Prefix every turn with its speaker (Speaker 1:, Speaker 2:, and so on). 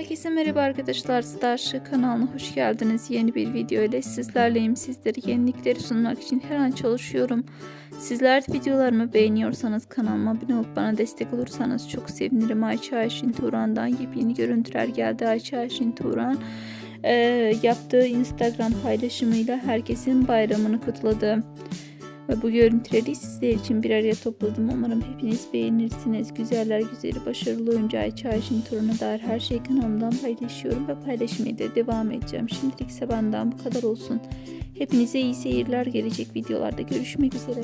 Speaker 1: Herkese merhaba arkadaşlar. Starship kanalına hoş geldiniz. Yeni bir video ile sizlerleyim. Sizlere yenilikleri sunmak için her an çalışıyorum. Sizler de videolarımı beğeniyorsanız kanalıma abone olup bana destek olursanız çok sevinirim. Ayça Ayşin Turan'dan yepyeni görüntüler geldi. Ayça Ayşin Turan e, yaptığı Instagram paylaşımıyla herkesin bayramını kutladı. Ve bu görüntüleri sizler için bir araya topladım. Umarım hepiniz beğenirsiniz. Güzeller güzeli, başarılı oyuncu Ayça Ayşin Turan'a dair her şeyi kanalımdan paylaşıyorum ve paylaşmaya da devam edeceğim. Şimdilik ise benden bu kadar olsun. Hepinize iyi seyirler. Gelecek videolarda görüşmek üzere.